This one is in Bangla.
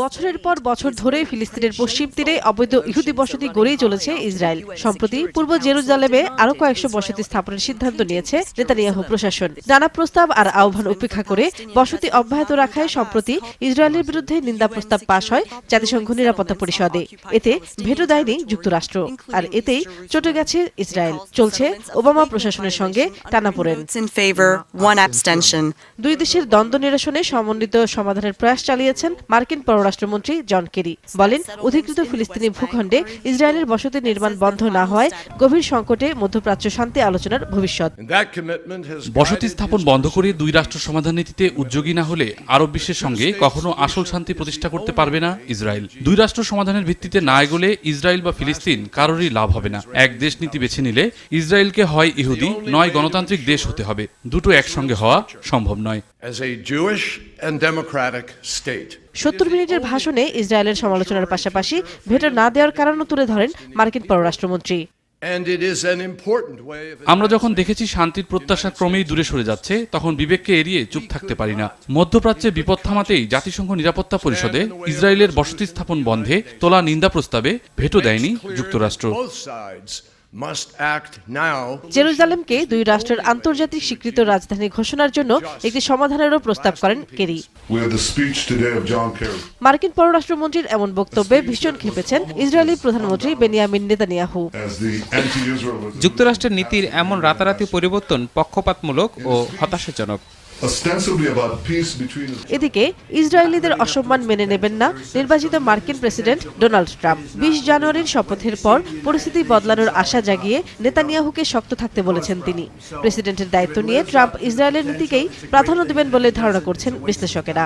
বছরের পর বছর ধরে ফিলিস্তিনের পশ্চিম তীরে অবৈধ ইহুদি বসতি গড়েই চলেছে ইসরায়েল। সম্প্রতি পূর্ব জেরুজালেমে আরও কয়েকশো বসতি স্থাপনের সিদ্ধান্ত নিয়েছে নেতানিয়াহু প্রশাসন। নানা প্রস্তাব আর আহ্বান উপেক্ষা করে বসতি অব্যাহত রাখায় সম্প্রতি ইসরায়েলের বিরুদ্ধে নিন্দা প্রস্তাব পাশ হয় জাতিসংঘ নিরাপত্তা পরিষদে। এতে ভেটো দেয়নি যুক্তরাষ্ট্র আর এতেই চটে গেছে ইসরায়েল। চলছে ওবামা প্রশাসনের সঙ্গে টানাপোড়েন. দুই দেশের দ্বন্দ্ব নিরসনে সমন্বিত সমাধানের প্রয়াস চালিয়েছেন মার্কিন পররাষ্ট্রমন্ত্রী জন কেরি বলেন অধিকৃত ফিলিস্তিনি ভূখণ্ডে ইসরায়েলের বসতি নির্মাণ বন্ধ না হওয়ায় গভীর সংকটে মধ্যপ্রাচ্য শান্তি আলোচনার ভবিষ্যৎ। বসতি স্থাপন বন্ধ করে দুই রাষ্ট্র সমাধান নীতিতে উদ্যোগী না হলে আরব বিশ্বের সঙ্গে কখনো আসল শান্তি প্রতিষ্ঠা করতে পারবে না ইসরায়েল। দুই রাষ্ট্র সমাধানের ভিত্তিতে না এগোলে ইসরায়েল বা ফিলিস্তিন কারোরই লাভ হবে না। এক দেশ নীতি বেছে নিলে ইসরায়েলকে হয় ইহুদি নয় গণতান্ত্রিক দেশ হতে হবে। দুটো একসঙ্গে হওয়া সম্ভব নয়। As a Jewish and democratic state. সত্তর মিনিটের ভাষণে ইসরায়েলের সমালোচনার পাশাপাশি ভেটো না দেওয়ার কারণও তুলে ধরেন মার্কিন পররাষ্ট্রমন্ত্রী। আমরা যখন দেখেছি শান্তির প্রত্যাশা ক্রমেই দূরে সরে যাচ্ছে তখন বিবেককে এড়িয়ে চুপ থাকতে পারি না। মধ্যপ্রাচ্যে বিপদ থামাতেই জাতিসংঘ নিরাপত্তা পরিষদে ইসরায়েলের বসতি স্থাপন বন্ধে তোলা নিন্দা প্রস্তাবে ভেটো দেয়নি যুক্তরাষ্ট্র। জেরুজালেমকে দুই রাষ্ট্রের আন্তর্জাতিক স্বীকৃত রাজধানী ঘোষণার জন্য একটি সমাধানেরও প্রস্তাব করেন কেরি. মার্কিন পররাষ্ট্রমন্ত্রীর এমন বক্তব্যে ভীষণ খেপেছেন ইসরায়েলি প্রধানমন্ত্রী বেনিয়ামিন নেতানিয়াহু। যুক্তরাষ্ট্রের নীতির এমন রাতারাতি পরিবর্তন পক্ষপাতমূলক ও হতাশাজনক। Ostensibly about peace between Israel এদিকে ইসরায়েলিদের অসম্মান মেনে নেবেন না নির্বাচিত মার্কিন প্রেসিডেন্ট ডোনাল্ড ট্রাম্প। বিশ জানুয়ারির শপথের পর পরিস্থিতি বদলানোর আশা জাগিয়ে নেতানিয়াহুকে শক্ত থাকতে বলেছেন তিনি। প্রেসিডেন্টের দায়িত্ব নিয়ে ট্রাম্প ইসরায়েলের নীতিকেই প্রাধান্য দেবেন বলে ধারণা করছেন বিশ্লেষকেরা।